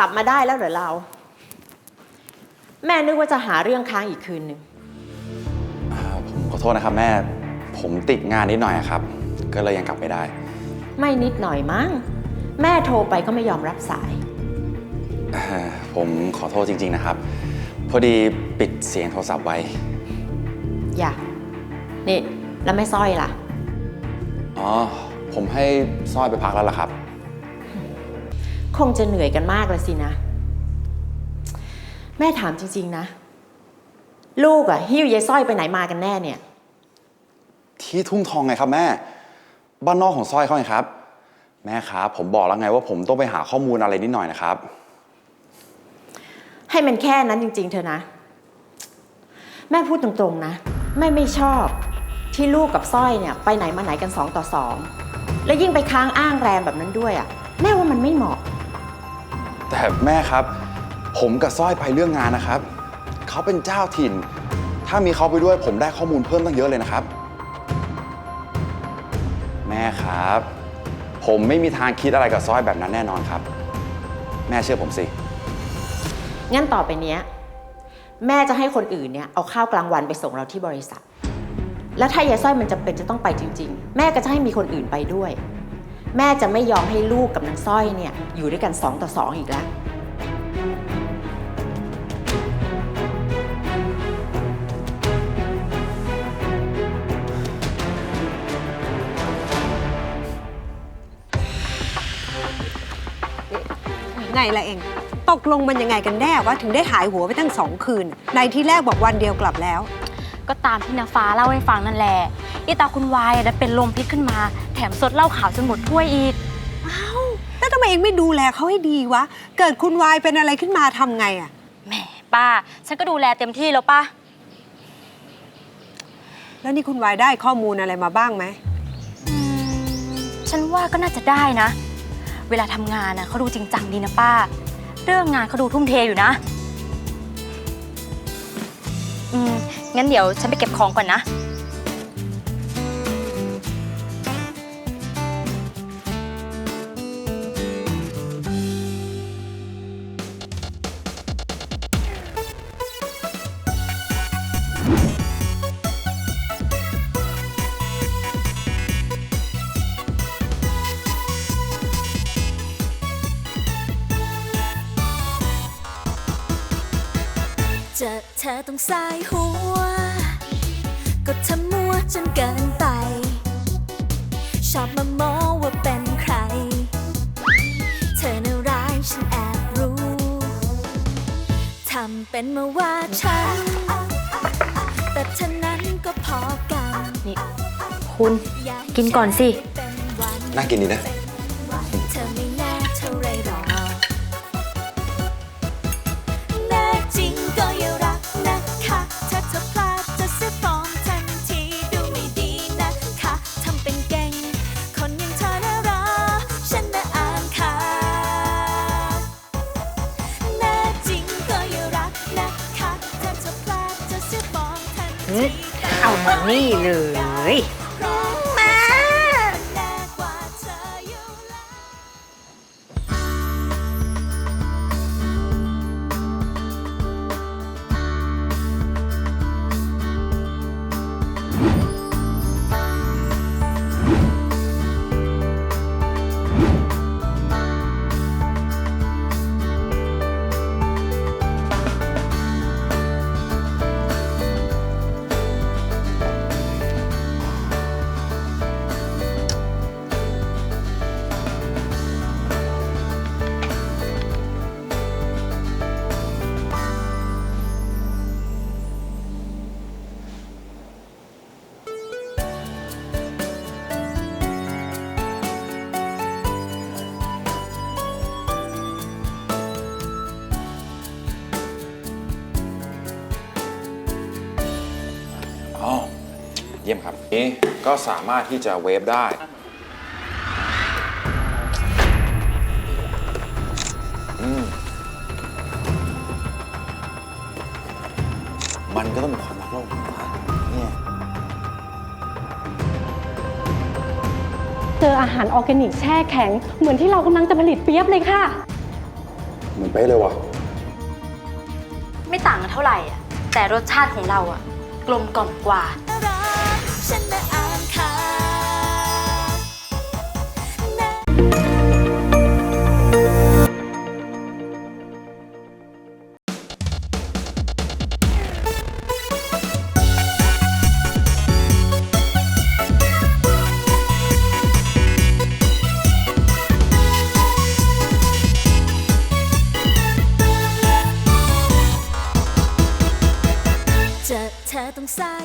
ลับมาได้แล้วเหรอเรา แม่นึกว่าจะหาเรื่องค้างอีกคืนหนึ่งอ่าผมขอโทษนะครับแม่ ผมติดงานนิดหน่อยอะครับ ก็เลยยังกลับไม่ได้ ไม่นิดหน่อยมั้ง แม่โทรไปก็ไม่ยอมรับสาย เอ่อผมขอโทษจริง ๆ นะครับ พอดีปิดเสียงโทรศัพท์ไว้ อย่า นี่ แล้วแม่สร้อยล่ะ อ๋อ ผมให้สร้อยไปพักแล้วล่ะครับ คงจะเหนื่อยกันมากเลยสินะ แม่ถามจริง ๆ นะ ลูกอะหิ้วยายสร้อยไปไหนมากันแน่เนี่ย ที่ทุ่งทองไงครับแม่ บ้านนอกของสร้อยเขาไงครับ แม่ครับผมบอกแล้วไงว่าผมต้องไปหาข้อมูลอะไรนิดหน่อยนะครับ ให้มันแค่นั้นจริง ๆ เธอะนะ แม่พูดตรงๆนะ แม่ไม่ชอบ ที่ลูกกับสร้อยเนี่ย ไปไหนมาไหนกันสองต่อสอง แล้วยิ่งไปค้างอ้างแรมแบบนั้นด้วยอะแม่ว่ามันไม่เหมาะ แต่แม่ครับ ผมกับสร้อยไปเรื่องงานนะครับ เขาเป็นเจ้าถิ่น ถ้ามีเขาไปด้วยผมได้ข้อมูลเพิ่มตั้งเยอะเลยนะครับ แม่ครับ ผมไม่มีทางคิดอะไรกับสร้อยแบบนั้นแน่นอนครับ แม่เชื่อผมสิ งั้นต่อไปเนี้ย แม่จะให้คนอื่นเนี่ยเอาข้าวกลางวันไปส่งเราที่บริษัท แล้วถ้ายายสร้อยมันจำเป็นจะต้องไปจริง ๆ แม่ก็จะให้มีคนอื่นไปด้วย แม่จะไม่ยอมให้ลูกกับนางสร้อยเนี่ยอยู่ด้วยกันสองต่อสองอีกแล้ว ไงล่ะเอง ตกลงมันยังไงกันแน่ว่าถึงได้หายหัวไปตั้งสองคืน ในที่แรกบอกวันเดียวกลับแล้ว ก็ตามที่นาฟ้าเล่าให้ฟังนั่นแหละอีตาคุณวายอะได้เป็นลมพิษขึ้นมา แถมสดเหล้าขาวจนหมดถ้วยอีกแล้วทำไมเองไม่ดูแลเขาให้ดีวะ เกิดคุณวายเป็นอะไรขึ้นมาทำไงอะแหมป้า ฉันก็ดูแลเต็มที่แล้วป้า แล้วนี่คุณวายได้ข้อมูลอะไรมาบ้างไหม อืมฉันว่าก็น่าจะได้นะ เวลาทำงานนะเขาดูจริงจังดีนะป้า เรื่องงานเขาดูทุ่มเทอยู่นะ อืมงั้นเดี๋ยวฉันไปเก็บของก่อนนะ เจอเธอต้องสายหัว ก็ทำมัวจนเกินไป ชอบมาโม้ว่าเป็นใคร เธอน่าร้ายฉันแอบรู้ ทำเป็นมาว่าฉัน แต่เธอนั้นก็พอกัน นี่ คุณอยาให้กินก่อนสิเป็นวันน่ากินดีนะ เอามานี่เลย ยี่ยมครับ นี้ก็สามารถที่จะเวฟได้อืมมันก็ต้องมีความรักโลกเนี่ยเจออาหารออร์แกนิกแช่แข็ง เหมือนที่เรากำลังจะผลิตเปี๊ยบเลยค่ะ เหมือนเป๊ะเลยว่ะ ไม่ต่างกันเท่าไหร่อะแต่รสชาติของเราอะกลมกล่อมกว่ารัก ฉันนะอ่านข่าเจอเธอต้องเศร้า